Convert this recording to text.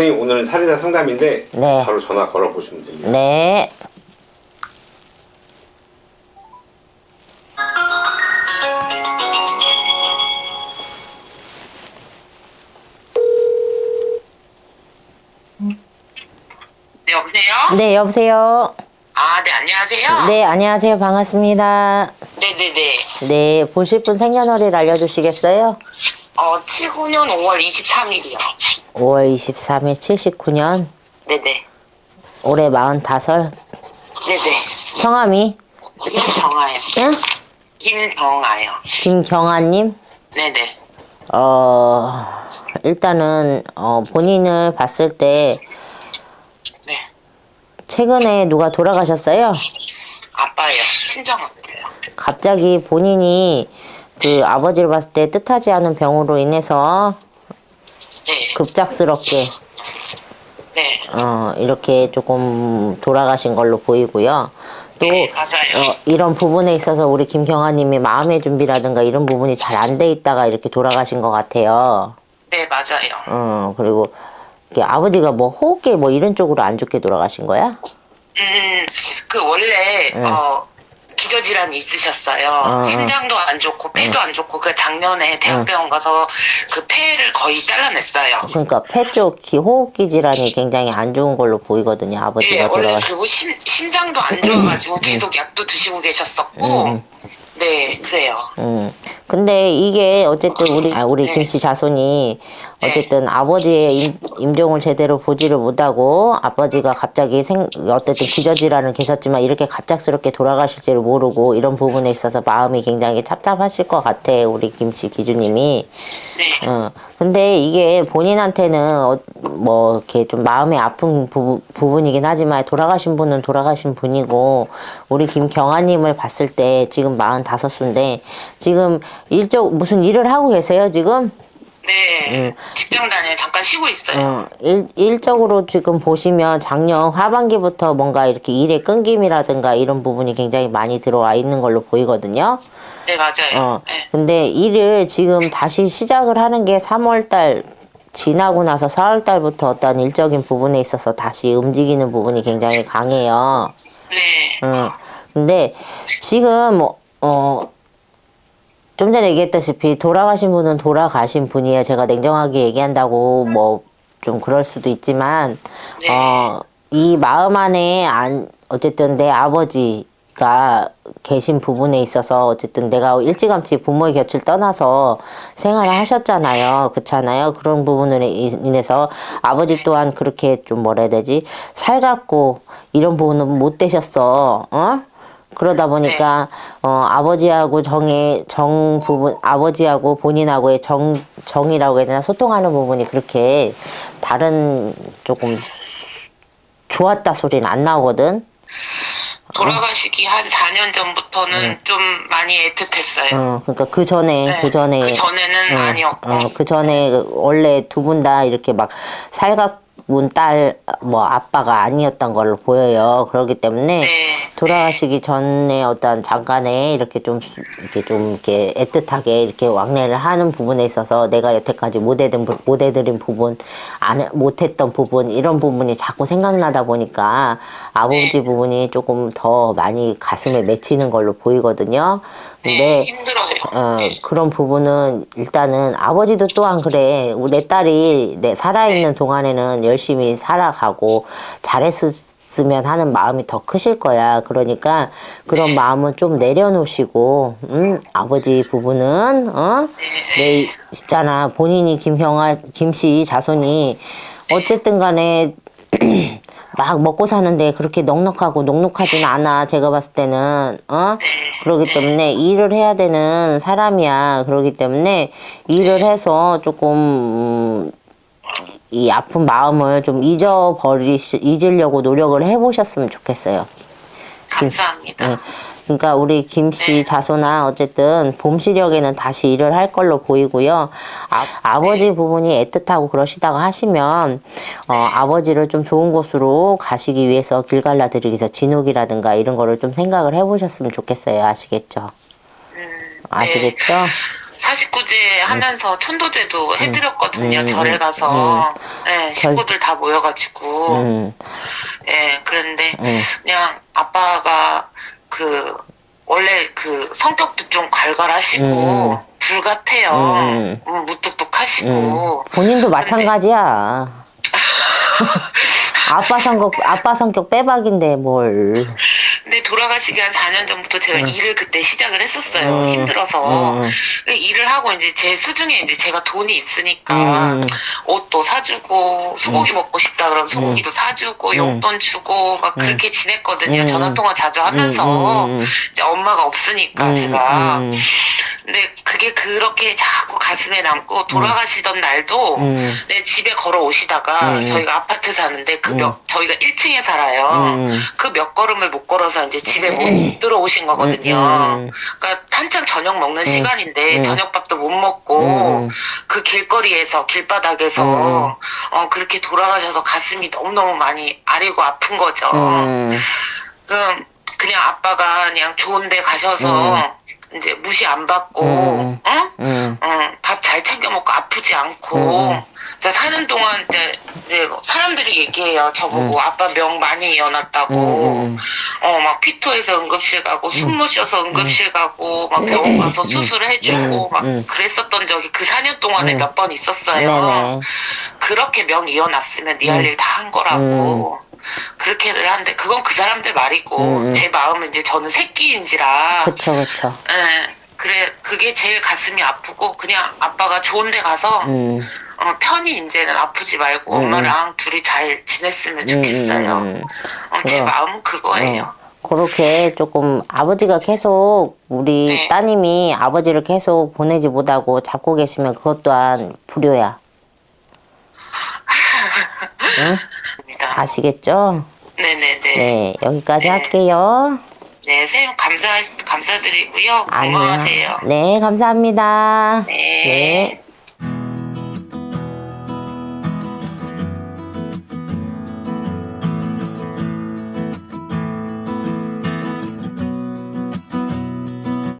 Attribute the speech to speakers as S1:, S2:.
S1: 선생님 오늘은 살인사 상담인데
S2: 네.
S1: 바로 전화 걸어 보시면 됩니다.
S2: 네.
S3: 네, 여보세요?
S2: 네, 여보세요.
S3: 아, 네, 안녕하세요?
S2: 네, 안녕하세요. 반갑습니다.
S3: 네네네.
S2: 네, 보실 분 생년월일 알려주시겠어요?
S3: 어, 79년 5월 23일이요.
S2: 5월 23일 79년,
S3: 네네.
S2: 올해 45,
S3: 네네.
S2: 성함이,
S3: 김정아요.
S2: 예?
S3: 김정아요.
S2: 김경아님?
S3: 네네.
S2: 어, 일단은, 어, 본인을 봤을 때,
S3: 네.
S2: 최근에 누가 돌아가셨어요?
S3: 아빠예요. 친정 아빠예요.
S2: 갑자기 본인이 그 아버지를 봤을 때 뜻하지 않은 병으로 인해서
S3: 네.
S2: 급작스럽게
S3: 네.
S2: 어, 이렇게 조금 돌아가신 걸로 보이고요. 또
S3: 네, 맞아요.
S2: 어, 이런 부분에 있어서 우리 김경아님이 마음의 준비라든가 이런 부분이 잘 안 돼 있다가 이렇게 돌아가신 것 같아요.
S3: 네, 맞아요.
S2: 어, 그리고 이렇게 아버지가 뭐 호흡기 뭐 이런 쪽으로 안 좋게 돌아가신 거야?
S3: 음, 그 원래,
S2: 네.
S3: 어, 기저질환이 있으셨어요.
S2: 어, 어.
S3: 심장도 안 좋고, 폐도 안 좋고, 그 작년에 대학병원 가서 그 폐를 거의 잘라냈어요.
S2: 그러니까 폐 쪽 호흡기 질환이 굉장히 안 좋은 걸로 보이거든요.
S3: 예,
S2: 아버지가
S3: 원래
S2: 돌아가.
S3: 그리고 심, 심장도 안 좋아가지고 계속 약도 드시고 계셨었고,
S2: 음.
S3: 네, 그래요.
S2: 음. 근데 이게 어쨌든 우리 아, 우리
S3: 네.
S2: 김씨 자손이 어쨌든 아버지의 임, 임종을 제대로 보지를 못하고 아버지가 갑자기 생 어쨌든 기저질환은 계셨지만 이렇게 갑작스럽게 돌아가실지를 모르고 이런 부분에 있어서 마음이 굉장히 찹찹하실 것 같아 우리 김씨 기주님이.
S3: 네,
S2: 어, 근데 이게 본인한테는 어, 뭐 이렇게 좀 마음이 아픈 부, 부분이긴 하지만 돌아가신 분은 돌아가신 분이고 우리 김경아님을 봤을 때 지금 45수인데 지금 일적 무슨 일을 하고 계세요 지금?
S3: 네. 직장 다녀요. 잠깐 쉬고 있어요.
S2: 어, 일, 일적으로 지금 보시면 작년 하반기부터 뭔가 이렇게 일의 끊김이라든가 이런 부분이 굉장히 많이 들어와 있는 걸로 보이거든요.
S3: 네, 맞아요.
S2: 어,
S3: 네.
S2: 근데 일을 지금 다시 시작을 하는 게 3월달 지나고 나서 4월달부터 어떤 일적인 부분에 있어서 다시 움직이는 부분이 굉장히 강해요.
S3: 네.
S2: 음, 근데 지금 어. 좀 전에 얘기했다시피 돌아가신 분은 돌아가신 분이에요. 제가 냉정하게 얘기한다고 뭐 좀 그럴 수도 있지만
S3: 네.
S2: 어, 이 마음 안에 안 어쨌든 내 아버지가 계신 부분에 있어서 어쨌든 내가 일찌감치 부모의 곁을 떠나서 생활을 하셨잖아요. 그렇잖아요. 그런 부분으로 인- 인해서 아버지 또한 그렇게 좀 뭐라 해야 되지? 살갑고 이런 부분은 못 되셨어. 어? 그러다 보니까 어 아버지하고 정의 정 부분 아버지하고 본인하고의 정 정이라고 해야 되나 소통하는 부분이 그렇게 다른 조금 좋았다 소리는 안 나오거든.
S3: 돌아가시기 한 4년 전부터는 좀 많이 애틋했어요.
S2: 어 그러니까 그 전에
S3: 네.
S2: 그 전에
S3: 그 전에는 아니었고.
S2: 어, 그 전에 원래 두 분 다 이렇게 막 살갑 은딸뭐 아빠가 아니었던 걸로 보여요. 그렇기 때문에
S3: 네.
S2: 돌아가시기 전에 어떤 잠깐에 이렇게 좀 이렇게 좀 이렇게 애틋하게 이렇게 왕래를 하는 부분에 있어서 내가 여태까지 못 해든 부- 못 해드린 부분 안 못했던 부분 이런 부분이 자꾸 생각나다 보니까 아버지
S3: 네.
S2: 부분이 조금 더 많이 가슴에 맺히는 걸로 보이거든요.
S3: 네,
S2: 근데
S3: 힘들어요.
S2: 어,
S3: 네.
S2: 그런 부분은 일단은 아버지도 또한 그래. 내 딸이 내 살아있는 동안에는 열심히 살아가고 잘했으면 하는 마음이 더 크실 거야. 그러니까 그런 마음은 좀 내려놓으시고, 음, 아버지 부분은, 어? 내, 있잖아. 본인이 김형아, 김씨 자손이 어쨌든 간에 막 먹고 사는데 그렇게 넉넉하고 녹록하진 않아. 제가 봤을 때는, 어? 그러기 때문에 일을 해야 되는 사람이야. 그러기 때문에 일을 해서 조금, 음, 이 아픈 마음을 좀 잊어버리시, 잊으려고 노력을 해보셨으면 좋겠어요.
S3: 감사합니다.
S2: 응. 그러니까 우리 김씨 자손아 어쨌든 봄 시력에는 다시 일을 할 걸로 보이고요. 아, 버지 부분이 애틋하고 그러시다가 하시면 어, 아버지를 좀 좋은 곳으로 가시기 위해서 길 갈라드리기 위해서 진옥이라든가 이런 거를 좀 생각을 해보셨으면 좋겠어요. 아시겠죠?
S3: 음, 네.
S2: 아시겠죠?
S3: 49제 하면서 천도제도 해드렸거든요.
S2: 음,
S3: 절에
S2: 음,
S3: 가서. 예,
S2: 절-
S3: 식구들 다 모여가지고.
S2: 음,
S3: 예, 그런데
S2: 음.
S3: 그냥 아빠가 그 원래 그 성격도 좀 갈갈하시고
S2: 음.
S3: 불같아요.
S2: 음.
S3: 음, 무뚝뚝하시고.
S2: 음. 본인도 마찬가지야. 아빠 성격 아빠 성격 빼박인데 뭘.
S3: 돌아가시기 한 4년 전부터 제가 일을 그때 시작을 했었어요.
S2: 음.
S3: 힘들어서.
S2: 음.
S3: 일을 하고 이제 제 수중에 이제 제가 돈이 있으니까
S2: 음.
S3: 옷도 사주고 소고기 먹고 싶다 그러면 소고기도 사주고
S2: 음.
S3: 용돈 주고 막 그렇게 지냈거든요.
S2: 음.
S3: 전화 통화 자주 하면서. 이제 엄마가 없으니까
S2: 음,
S3: 제가
S2: 음.
S3: 근데 그게 그렇게 자꾸 가슴에 남고 돌아가시던 날도
S2: 음.
S3: 내 집에 걸어 오시다가
S2: 음.
S3: 저희가 아파트 사는데 그 몇 저희가 1층에 살아요.
S2: 음.
S3: 그몇 걸음을 못 걸어서 이제 집에 못 들어오신 거거든요.
S2: 음.
S3: 그러니까 한창 저녁 먹는 시간인데
S2: 음.
S3: 저녁밥도 못 먹고
S2: 음.
S3: 그 길거리에서 길바닥에서
S2: 음.
S3: 어 그렇게 돌아가셔서 가슴이 너무너무 많이 아리고 아픈 거죠.
S2: 음.
S3: 그럼 그냥 아빠가 그냥 좋은 데 가셔서 이제 무시 안 받고
S2: 음.
S3: 어?
S2: 음.
S3: 밥잘 챙겨 먹고 아프지 않고
S2: 음.
S3: 이제 사는 동안 이제, 이제 뭐 사람들이 얘기해요 저보고 아빠 명 많이 이어놨다고
S2: 음.
S3: 어막 피토해서 응급실 가고 숨 못 쉬어서 응급실 가고 막 병원 가서 수술해주고
S2: 음.
S3: 막
S2: 음.
S3: 그랬었던 적이 그 4년 동안에
S2: 음.
S3: 몇번 있었어요. 그렇게 명 이어놨으면 네할일 다 한 거라고 그렇게들 하는데 그건 그 사람들 말이고
S2: 음.
S3: 제 마음은 이제 저는 새끼인지라
S2: 그쵸 그쵸.
S3: 예, 그래 그게 제일 가슴이 아프고 그냥 아빠가 좋은 데 가서
S2: 음.
S3: 어, 편히 이제는 아프지 말고
S2: 음.
S3: 엄마랑 둘이 잘 지냈으면 좋겠어요.
S2: 음.
S3: 어, 제
S2: 그럼.
S3: 마음은 그거예요.
S2: 그렇게 조금 아버지가 계속 우리
S3: 네.
S2: 따님이 아버지를 계속 보내지 못하고 잡고 계시면 그것 또한 불효야. 응?
S3: 입니다.
S2: 아시겠죠?
S3: 네네네. 네,
S2: 네, 여기까지
S3: 네.
S2: 할게요.
S3: 선생님 감사 감사드리고요.
S2: 아니요.
S3: 건강하세요.
S2: 네, 감사합니다.
S3: 네.
S2: 네.